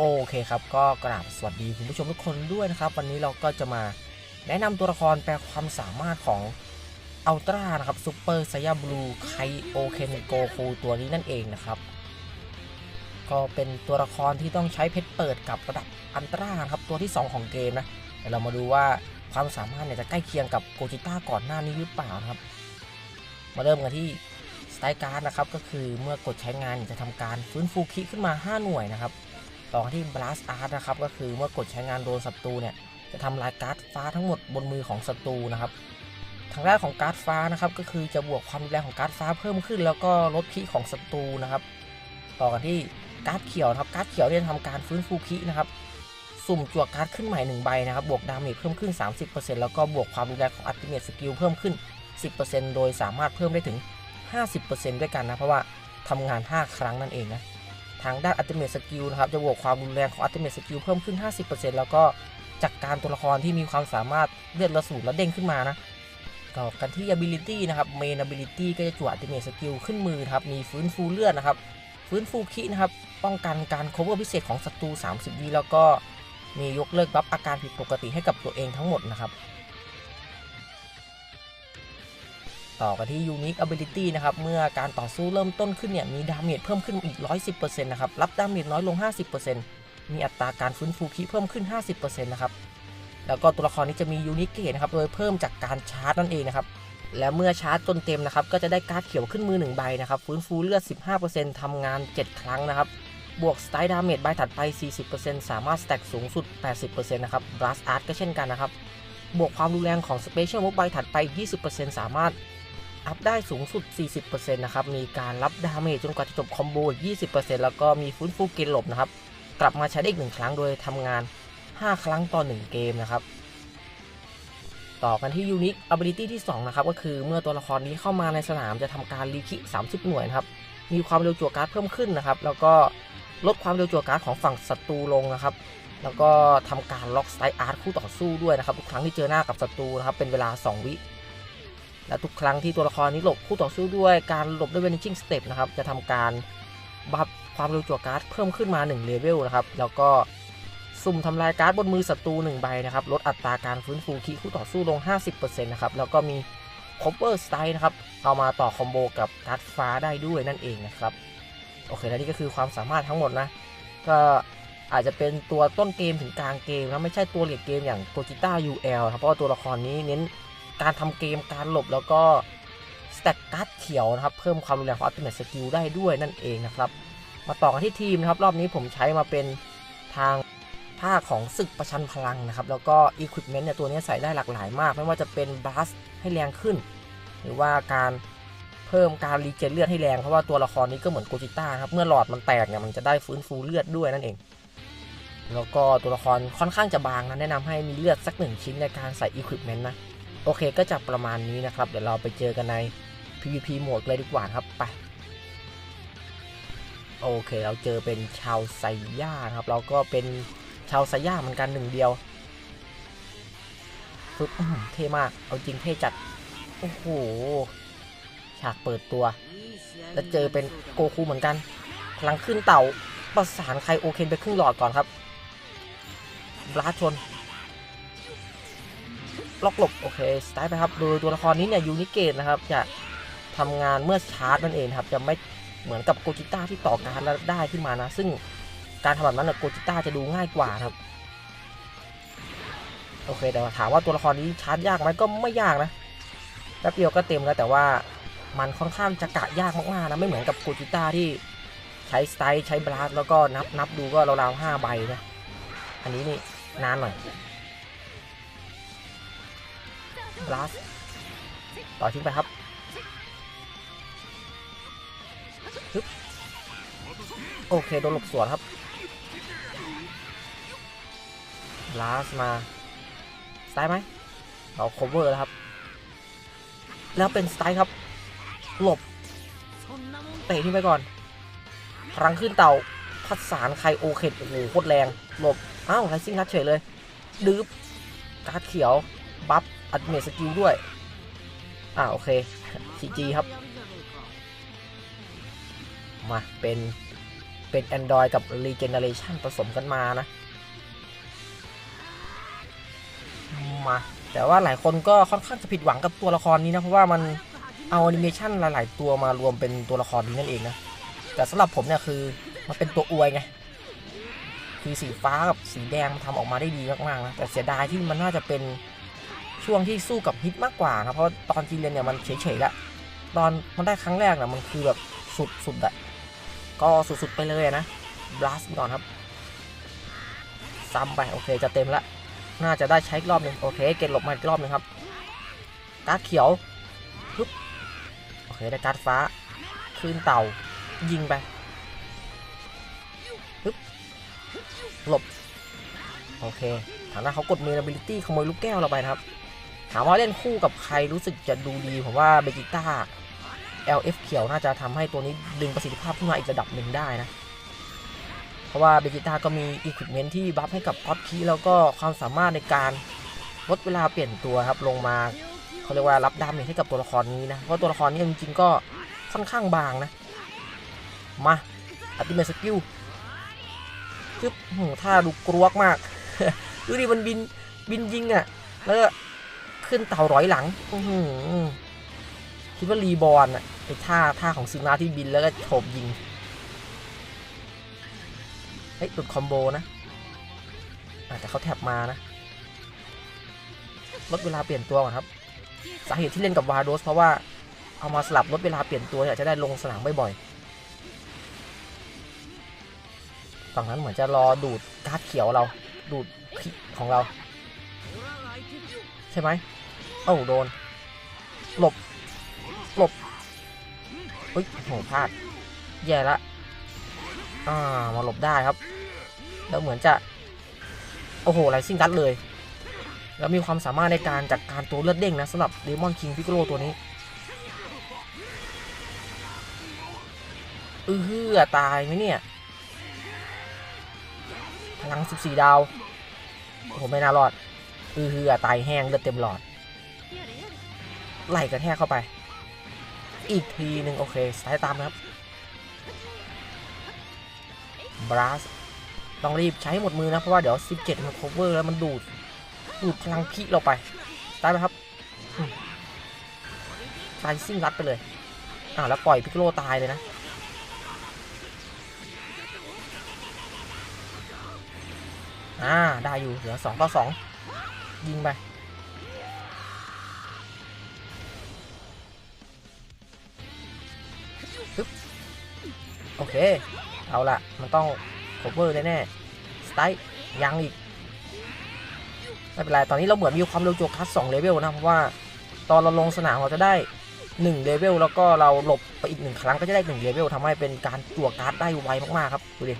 โอเคครับก็กราบสวัสดีคุณผู้ชมทุกคนด้วยนะครับ วันนี้เราก็จะมาแนะนำตัวละครแปลความสามารถของอัลตร้านะครับซูเปอร์ไซยาบลูไคโอเคนโกคูตัวนี้นั่นเองนะครับ ก็เป็นตัวละครที่ต้องใช้เพชรเปิดกับระดับอันตร้าครับตัวที่ 2 ของเกมนะเดี๋ยวเรามาดูว่าความสามารถเนี่ยจะใกล้เคียงกับโกจิต้าก่อนหน้านี้หรือเปล่านะครับ มาเริ่มกันที่สไตล์การ์ดนะครับก็คือเมื่อกดใช้งานจะทำการฟื้นฟูคิขึ้นมา 5 หน่วยนะครับ ต่อกันที่ Blast Art นะครับ ก็คือเมื่อกดใช้งานโดนศัตรูเนี่ย จะทำลายการ์ดฟ้าทั้งหมดบนมือของศัตรูนะครับ ทางด้านของการ์ดฟ้านะครับ ก็คือจะบวกความรุนแรงของการ์ดฟ้าเพิ่มขึ้น แล้วก็ลดคีของศัตรูนะครับ ต่อกันที่การ์ดเขียวนะครับ การ์ดเขียวเนี่ยจะทำการฟื้นฟูคีนะครับ สุ่มจั่วการ์ดขึ้นใหม่1ใบนะครับ บวกดาเมจเพิ่มขึ้น 30%แล้วก็บวกความรุนแรงของอัติเมทสกิลเพิ่มขึ้น 10%โดยสามารถเพิ่มได้ถึง 50%ด้วยกันนะ เพราะว่าทำงาน 5 ครั้งนั่นเองนะ ทางด้านอัติเมทสกิลนะครับจะบวกความรุนแรงของอัติเมทสกิลเพิ่มขึ้น 50%แล้วก็จากการตัวละครที่มีความสามารถเลือดระสูดและเด้งขึ้นมานะต่อกันที่ ability นะครับ main ability ก็จะจั่วอัตเมทสกิลขึ้นมือครับ มีฟื้นฟูเลือดนะครับ ฟื้นฟูคินะครับ ป้องกันการ cover พิเศษของศัตรู 30 วิแล้วก็มียกเลิกบัฟอาการผิดปกติให้กับตัวเองทั้งหมดนะครับ ต่อกันที่ Unique Ability นะครับ เมื่อการต่อสู้เริ่มต้นขึ้นเนี่ย มีดาเมจเพิ่มขึ้นอีก 110%นะครับ รับดาเมจน้อยลง 50%มีอัตราการฟื้นฟูคีเพิ่มขึ้น 50%นะครับ แล้วก็ตัวละครนี้จะมียูนิคเกตนะครับ โดยเพิ่มจากการชาร์จนั่นเองนะครับ และเมื่อชาร์จจนเต็มนะครับ ก็จะได้การ์ดเขียวขึ้นมือ 1 ใบนะครับ ฟื้นฟูเลือด 15%ทำงาน 7 ครั้งนะครับ บวกสไตล์ดาเมจใบถัดไป 40%สามารถสแต็กสูงสุด 80%นะครับ Blast Art ก็เช่นกันนะครับ บวกความรุนแรงของ Special Move ใบถัดไป 20%สามารถ อัพได้สูงสุด 40%นะครับ มีการรับดาเมจจนกว่าจะจบคอมโบ 20%แล้วก็มีฟื้นฟูเกณฑ์หลบนะครับ กลับมาใช้ได้อีกหนึ่งครั้งโดยทำงาน 5 ครั้งต่อ 1 เกมนะครับ ต่อกันที่ Unique Ability ที่ 2 นะครับ ก็คือเมื่อตัวละครนี้เข้ามาในสนามจะทำการรีคิ 30 หน่วยนะครับ มีความเร็วจั่วการ์ดเพิ่มขึ้นนะครับ แล้วก็ลดความเร็วจั่วการ์ดของฝั่งศัตรูลงนะครับ แล้วก็ทำการล็อกสไตล์อาร์ตคู่ต่อสู้ด้วยนะครับทุกครั้งที่เจอหน้ากับศัตรูนะครับเป็นเวลา 2 วิ และทุกครั้งที่ตัวละครนี้หลบคู่ต่อสู้ด้วยการหลบด้วย vanishing step นะครับจะทำการบัฟความเร็วจั่วการ์ดเพิ่มขึ้นมา1เลเวลนะครับแล้วก็สุ่มทำลายการ์ดบนมือศัตรู1ใบนะครับลดอัตราการฟื้นฟูคีคู่ต่อสู้ลง 50%นะครับแล้วก็มี cover style นะครับเอามาต่อคอมโบกับการ์ดฟ้าได้ด้วยนั่นเองนะครับโอเคและนี่ก็คือความสามารถทั้งหมดนะก็อาจจะเป็นตัวต้นเกมถึงกลางเกมนะไม่ใช่ตัวเหลียเกมอย่างโกจิต้า UL ครับเพราะว่าตัวละครนี้เน้น การทำเกมการหลบแล้วก็สแต็กการ์ดเขียวนะครับ เพิ่มความรุนแรงของอัลติเมทสกิลได้ด้วยนั่นเองนะครับ มาต่อกันที่ทีมนะครับ รอบนี้ผมใช้มาเป็นทางภาคของศึกประชันพลังนะครับ แล้วก็อุปกรณ์เนี่ยตัวนี้ใส่ได้หลากหลายมาก ไม่ว่าจะเป็นบลัสให้แรงขึ้น หรือว่าการเพิ่มการรีเจนเลือดให้แรง เพราะว่าตัวละครนี้ก็เหมือนโกจิต้าครับ เมื่อหลอดมันแตกเนี่ยมันจะได้ฟื้นฟูเลือดด้วยนั่นเอง แล้วก็ตัวละครค่อนข้างจะบางนะแนะนำให้มีเลือดสักหนึ่งชิ้นในการใส่อุปกรณ์นะ โอเคก็จะประมาณนี้นะครับ เดี๋ยวเราไปเจอกันใน PVP โหมดเลยดีกว่าครับไปโอเค เราเจอเป็นชาวไซย่าครับ เราก็เป็นชาวไซย่าเหมือนกันหนึ่งเดียวปึ๊บเท่มาก เอาจริงเท่จัด โอ้โห ฉากเปิดตัว แล้วเจอเป็นโกคูเหมือนกัน พลังขึ้นเต่า ประสานใครโอเคนไปครึ่งหลอดก่อนครับบลาชน ล็อกหลบโอเคสไตล์ไปครับโดยตัวละครนี้เนี่ยยูนิเกตนะครับจะทำงานเมื่อชาร์จนั่นเองครับ จะไม่เหมือนกับโกจิต้าที่ต่อการแล้วได้ขึ้นมานะ ซึ่งการทำแบบนั้นโกจิต้าจะดูง่ายกว่าครับ โอเค แต่ถามว่าตัวละครนี้ชาร์จยากไหมก็ไม่ยากนะแป๊บเดียวก็เต็มแล้วแต่ว่ามันค่อนข้างจะกะยากมากๆนะไม่เหมือนกับโกจิต้าที่ใช้สไตล์ใช้บลัสแล้วก็นับนับดูก็ราวๆห้าใบนะอันนี้นี่นานหน่อย บลัสต่อทิ้งไปครับฮึบโอเค โดนหลบสวนครับบลัสมาสไตล์ไหมเรา cover แล้วครับ แล้วเป็นสไตล์ครับ หลบ เตะทิ้งไปก่อนพลังขึ้นเต่าพัดสารไครโอเคโอ้โหโคตรแรง หลบ อ้าวไรซิ่งนัดเฉยเลยดืบการ์ดเขียว บัฟ อัลติเมสกิลด้วย อ่าโอเคจีจีครับ มาเป็นเป็น Android กับ Regeneration ผสมกันมานะ มา แต่ว่าหลายคนก็ค่อนข้างจะผิดหวังกับตัวละครนี้นะ เพราะว่ามันเอาแอนิเมชันหลาย ๆ ตัวมารวมเป็นตัวละครนี้นั่นเองนะ แต่สำหรับผมเนี่ยคือมันเป็นตัวอวยไง คือสีฟ้ากับสีแดงมันทำออกมาได้ดีมาก ๆ นะ แต่เสียดายที่มันน่าจะเป็น ช่วงที่สู้กับฮิตมากกว่านะเพราะตอนจีเรียนเนี่ยมันเฉยๆละตอนมันได้ครั้งแรกนะมันคือแบบสุดสุดอะก็สุดๆไปเลยนะบลัสก่อนครับซ้ำไปโอเคจะเต็มละน่าจะได้ใช้อีกรอบหนึ่งโอเคเกตหลบมาอีกรอบหนึ่งครับการ์ดเขียวปึ๊บโอเคได้การ์ดฟ้าคืนเต่ายิงไปปึ๊บหลบโอเคฐานะเขากดเมน ability ขโมยลูกแก้วเราไปนะครับ ถามว่าเล่นคู่กับใครรู้สึกจะดูดี ผมว่าเบจิต้า LF เขียวน่าจะทำให้ตัวนี้ดึงประสิทธิภาพขึ้นมาอีกระดับหนึ่งได้นะ เพราะว่าเบจิต้าก็มีอุปกรณ์ที่บัฟให้กับก๊อตคีแล้วก็ความสามารถในการลดเวลาเปลี่ยนตัวครับลงมาเขาเรียกว่ารับดาเมจให้กับตัวละครนี้นะเพราะตัวละครนี้จริงๆก็ค่อนข้างบางนะ มาอัติเมสกิลคือหืมท่าดูกรวกมากดูดิมันบินบินยิงอะ่ะแล้ว ขึ้นเต่าร้อยหลังคิดว่ารีบอลอะไอท่าท่าของซิมาที่บินแล้วก็โฉบยิงเฮ้ยหลุดคอมโบนะอาจจะเขาแท็บมานะลดเวลาเปลี่ยนตัวก่อนครับ สาเหตุที่เล่นกับวาโดสเพราะว่าเอามาสลับลดเวลาเปลี่ยนตัวเนี่ยจะได้ลงสนามบ่อยๆ ฝั่งนั้นเหมือนจะรอดูดการ์ดเขียวเรา ดูดพิของเรา ใช่ไหม เอ้าโดน หลบ หลบเฮ้ยโหพลาด แย่ละ อ่า มาหลบได้ครับ แล้วเหมือนจะ โอ้โหไรซิ่งกัดเลย แล้วมีความสามารถในการจัดการตัวเลือดเด้งนะสำหรับเดมอนคิงพิกโลตัวนี้เออฮือตายไหมเนี่ย พลัง 14 ดาวโอ้โหไม่น่ารอดเออฮือตายแห้งเลือดเต็มหลอด ไหลกระแทกเข้าไป อีกทีหนึ่งโอเคสายตามครับบรัสต้องรีบใช้หมดมือนะ เพราะว่าเดี๋ยว 17 มัน cover แล้วมันดูด ดูดพลังพิเราไปได้ไหมครับตายซิ่งรัดไปเลย อ่าแล้วปล่อยพิกโลตายเลยนะ อ่า ได้อยู่ เหลือสองต่อสองยิงไป โอเค เอาละมันต้อง cover แน่ๆสไตล์ยังอีก ไม่เป็นไร ตอนนี้เราเหมือนมีความเร็วโจคัส2เลเวลนะ เพราะว่าตอนเราลงสนามเราจะได้1เลเวลแล้วก็เราหลบไปอีกหนึ่งครั้งก็จะได้1เลเวลทำให้เป็นการตัวการ์ดได้ไวมากๆครับดูดิ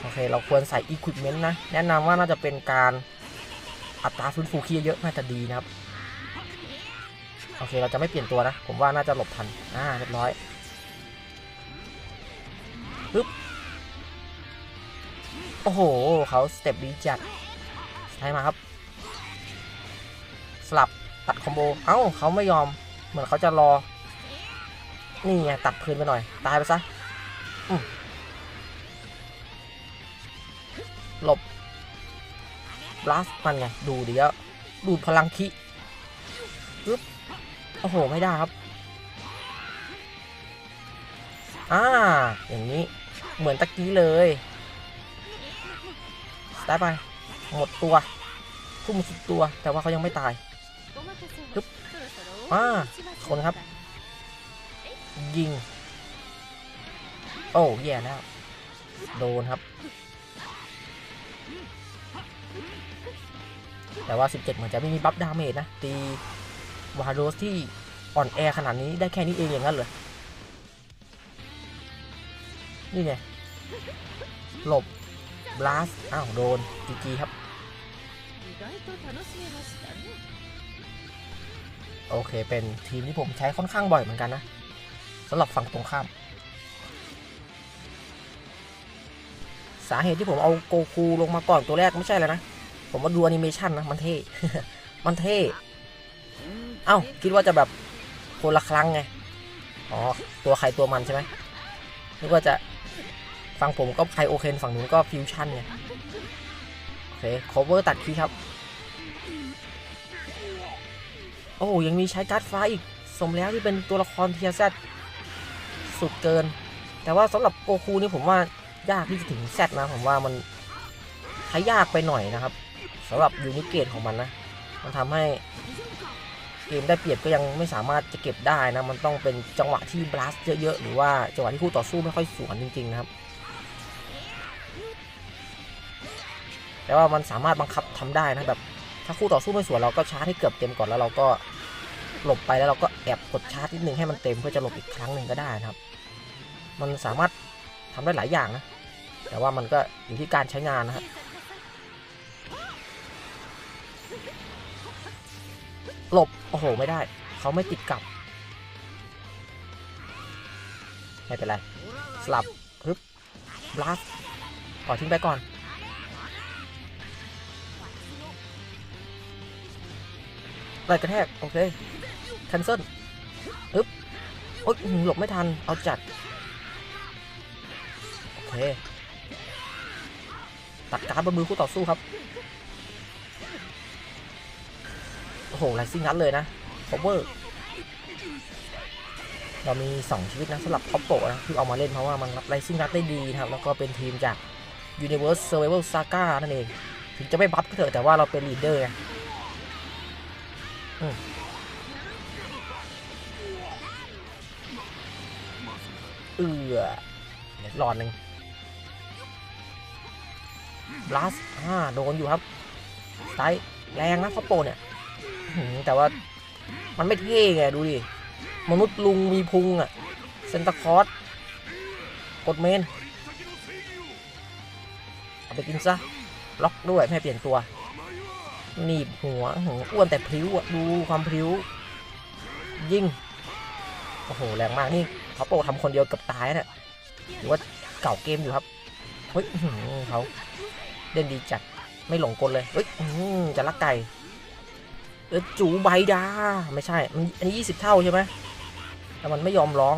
โอเค เราควรใส่ Equipment นะ แนะนำว่าน่าจะเป็นการอัตราฟื้นฟูคียเยอะน่าจะดีนะครับ โอเค เราจะไม่เปลี่ยนตัวนะ ผมว่าน่าจะหลบทัน อ่า เรียบร้อย โอ้โห เขาสเต็ปดีจัดใช้มาครับ สลับตัดคอมโบ เอ้า เขาไม่ยอม เหมือนเขาจะรอ นี่ไงตัดพื้นไปหน่อย ตายไปซะหลบบลัสมันไง ดูดีแล้วดูพลังคิปึ๊บ โอ้โห ไม่ได้ครับ อ่า อย่างนี้ เหมือนตะกี้เลยได้ไป หมดตัว ทุ่มสุดตัว แต่ว่าเขายังไม่ตายฮึบอ่าคนครับ ยิง โอ้แย่แล้ว โดนครับ แต่ว่า 17 เหมือนจะไม่มีบัฟดาเมจนะ ตี วาโรสที่อ่อนแอขนาดนี้ได้แค่นี้เองอย่างนั้นเหรอ นี่ไง หลบบลัสอ้าว โดนจีจีครับ โอเค เป็นทีมที่ผมใช้ค่อนข้างบ่อยเหมือนกันนะสำหรับฝั่งตรงข้าม สาเหตุที่ผมเอาโกคูลงมาก่อนตัวแรกไม่ใช่เลยนะ ผมว่าดูแอนิเมชันนะ มันเท่ มันเท่ เอ้า คิดว่าจะแบบคนละครั้งไง อ๋อ ตัวใครตัวมันใช่ไหมนึกว่าจะ ฝั่งผมก็ไคโอเคนฝั่งนู้นก็ฟิวชั่นไงโอเค cover ตัดคีครับ โอ้ยังมีใช้การ์ดฟ้าอีก สมแล้วที่เป็นตัวละครเทียร์แซสุดเกิน แต่ว่าสำหรับโกคูนี่ผมว่ายากที่จะถึงแซดนะผมว่ามันใช้ยากไปหน่อยนะครับสำหรับยูนิเกตของมันนะ มันทำให้เกมได้เปรียบก็ยังไม่สามารถจะเก็บได้นะ มันต้องเป็นจังหวะที่บลัสเยอะๆ หรือว่าจังหวะที่คู่ต่อสู้ไม่ค่อยสวนจริงๆนะครับ แต่ว่ามันสามารถบังคับทำได้นะแบบ ถ้าคู่ต่อสู้ไม่สวนเราก็ชาร์จให้เกือบเต็มก่อนแล้วเราก็หลบไปแล้วเราก็แอบกดชาร์จนิดนึงให้มันเต็มเพื่อจะหลบอีกครั้งหนึ่งก็ได้นะครับ มันสามารถทำได้หลายอย่างนะ แต่ว่ามันก็อยู่ที่การใช้งานนะฮะหลบ โอ้โห ไม่ได้ เขาไม่ติดกลับ ไม่เป็นไร สลับฮึบบลัสปล่อยทิ้งไปก่อน ไหลกระแทก โอเค แคนเซิลอึ๊บโอ๊ยหลบไม่ทัน เอาจัด โอเค ตัดการบนมือคู่ต่อสู้ครับ โอ้โหไรซิ่งนัดเลยนะคอเวอร์เรามี 2 ชีวิตนะสำหรับท็อปโปะนะที่เอามาเล่นเพราะว่ามันรับไรซิ่งนัดได้ดีนะครับ แล้วก็เป็นทีมจาก Universe Survival Saga นั่นเอง ถึงจะไม่บัฟก็เถอะแต่ว่าเราเป็นลีดเดอร์ไง เอือหลอดหนึ่งบลัสอ่าโดนอยู่ครับไซส์แรงนะฟอปโปเนี่ยแต่ว่ามันไม่เท่ไงดูดิ มนุษย์ลุงมีพุงอะเซนตาคอร์สกดเมน เอาไปกินซะ ล็อกด้วยไม่เปลี่ยนตัว หนีบหัวหัวอ้วนแต่พริ้วดูความพริ้ว ยิ่งโอ้โหแรงมากนี่เขาโปทำคนเดียวกับตายเนี่ยหรือว่าเก่าเกมอยู่ครับเฮ้ยเขาเล่นดีจัดไม่หลงกลเลยเฮ้ยจะลักไก่เออจูใบดาไม่ใช่มันอันนี้ยี่สิบเท่าใช่ไหมแต่มันไม่ยอมร้อง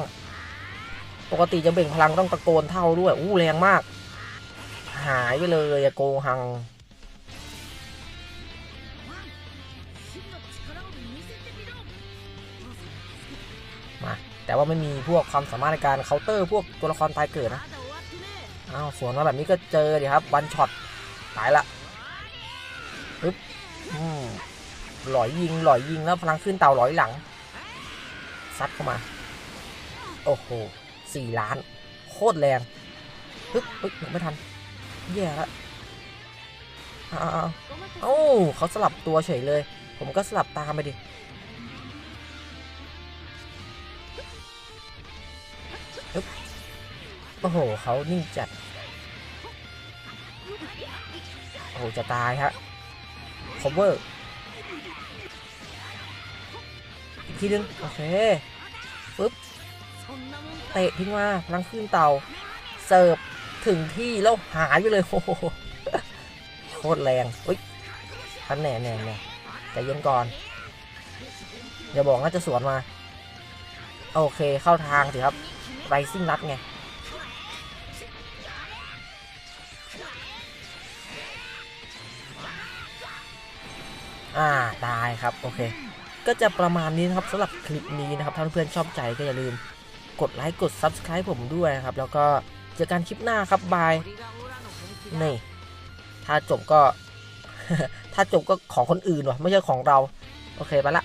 ปกติจะเบ่งพลังต้องตะโกนเท่าด้วยอู้แรงมาก หายไปเลยโกหัง แต่ว่าไม่มีพวกความสามารถในการเคาน์เตอร์ พวกตัวละครตายเกิดนะอ้าวสวนมาแบบนี้ก็เจอดิครับวันช็อตตายละปึ๊บอืมหลอยยิงหลอยยิงแล้วพลังขึ้นเต่าหลอยหลังซัดเข้ามา โอ้โหสี่ล้าน โคตรแรงปึ๊บปึ๊บหนูไม่ทัน แย่ละอาวอ้าวเอ้าเขาสลับตัวเฉยเลย ผมก็สลับตามไปดิ โอ้โหเขานิ่งจัด โอ้โห จะตายฮะ cover อีกทีนึง โอเคปึ๊บ เตะทิ้งมาพลังขึ้นเตา เสิร์ฟ ถึงที่ แล้วหายไปเลย โอ้โห โคตรแรงอุ้ยทันแน่แน่แน่ใจเย็นก่อน อย่าบอกน่าจะสวนมา โอเคเข้าทางสิครับไรซิ่งนัดไง อ่าได้ครับโอเค ก็จะประมาณนี้นะครับสำหรับคลิปนี้นะครับถ้าเพื่อนชอบใจก็อย่าลืมกดไลค์กด Subscribe ผมด้วยนะครับ แล้วก็เจอกันคลิปหน้าครับบายนี่ถ้าจบก็ ถ้าจบก็ของคนอื่นวะไม่ใช่ของเรา โอเคไปละ